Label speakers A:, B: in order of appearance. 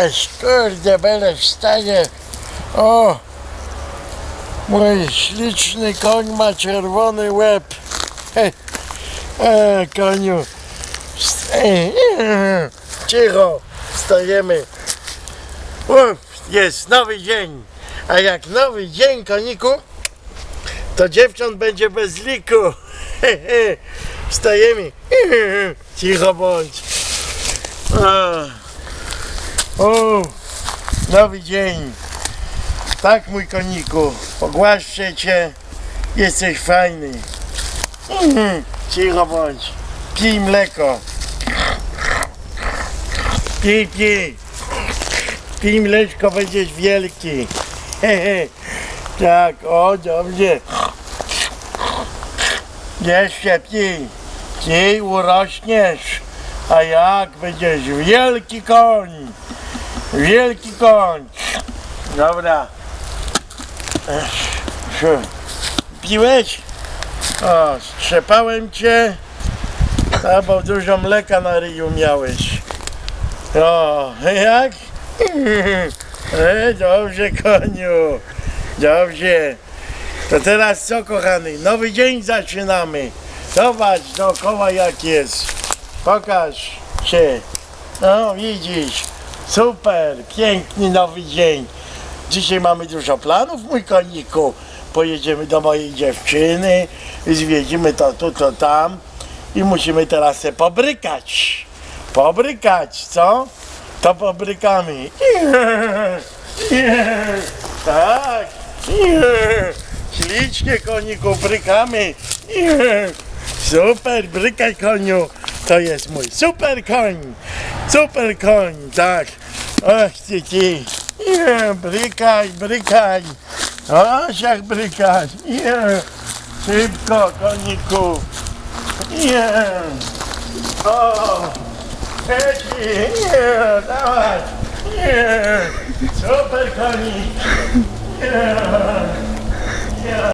A: Cześć, kurde, będę wstanie. O! Mój śliczny koń ma czerwony łeb. He, e, koniu. Cicho, wstajemy. Uf, jest nowy dzień. A jak nowy dzień, koniku, to dziewcząt będzie bez liku. He, he. Wstajemy. Cicho bądź. O, nowy dzień. Tak, mój koniku, pogłaszczę cię. Jesteś fajny. Mhm, Cicho bądź. Pij mleko. Pij, pij. Pij mleczko, będziesz wielki. Hehe. Tak, o, dobrze. Jeszcze pij. Pij, urośniesz. A jak będziesz wielki koń. Wielki koń. Dobra. Piłeś? O, strzepałem cię. A bo dużo mleka na ryju miałeś. O, jak? E, dobrze, koniu. Dobrze. To teraz co, kochany? Nowy dzień zaczynamy. Zobacz dookoła jak jest. Pokaż się. No, widzisz. Super, piękny nowy dzień. Dzisiaj mamy dużo planów, mój koniku. Pojedziemy do mojej dziewczyny, zwiedzimy to tu, to tam i musimy teraz się pobrykać. Pobrykać, co? To pobrykamy. Tak. Ślicznie koniku brykamy. Super, brykaj koniu. To jest mój super koń. Super koń, tak. Och ty ty. Nie, brykaj, brykaj. Oś jak brykać. Nie. Szybko koniku. Nie. O. Leci. Nie, dawaj. Nie. Super konik. Nie.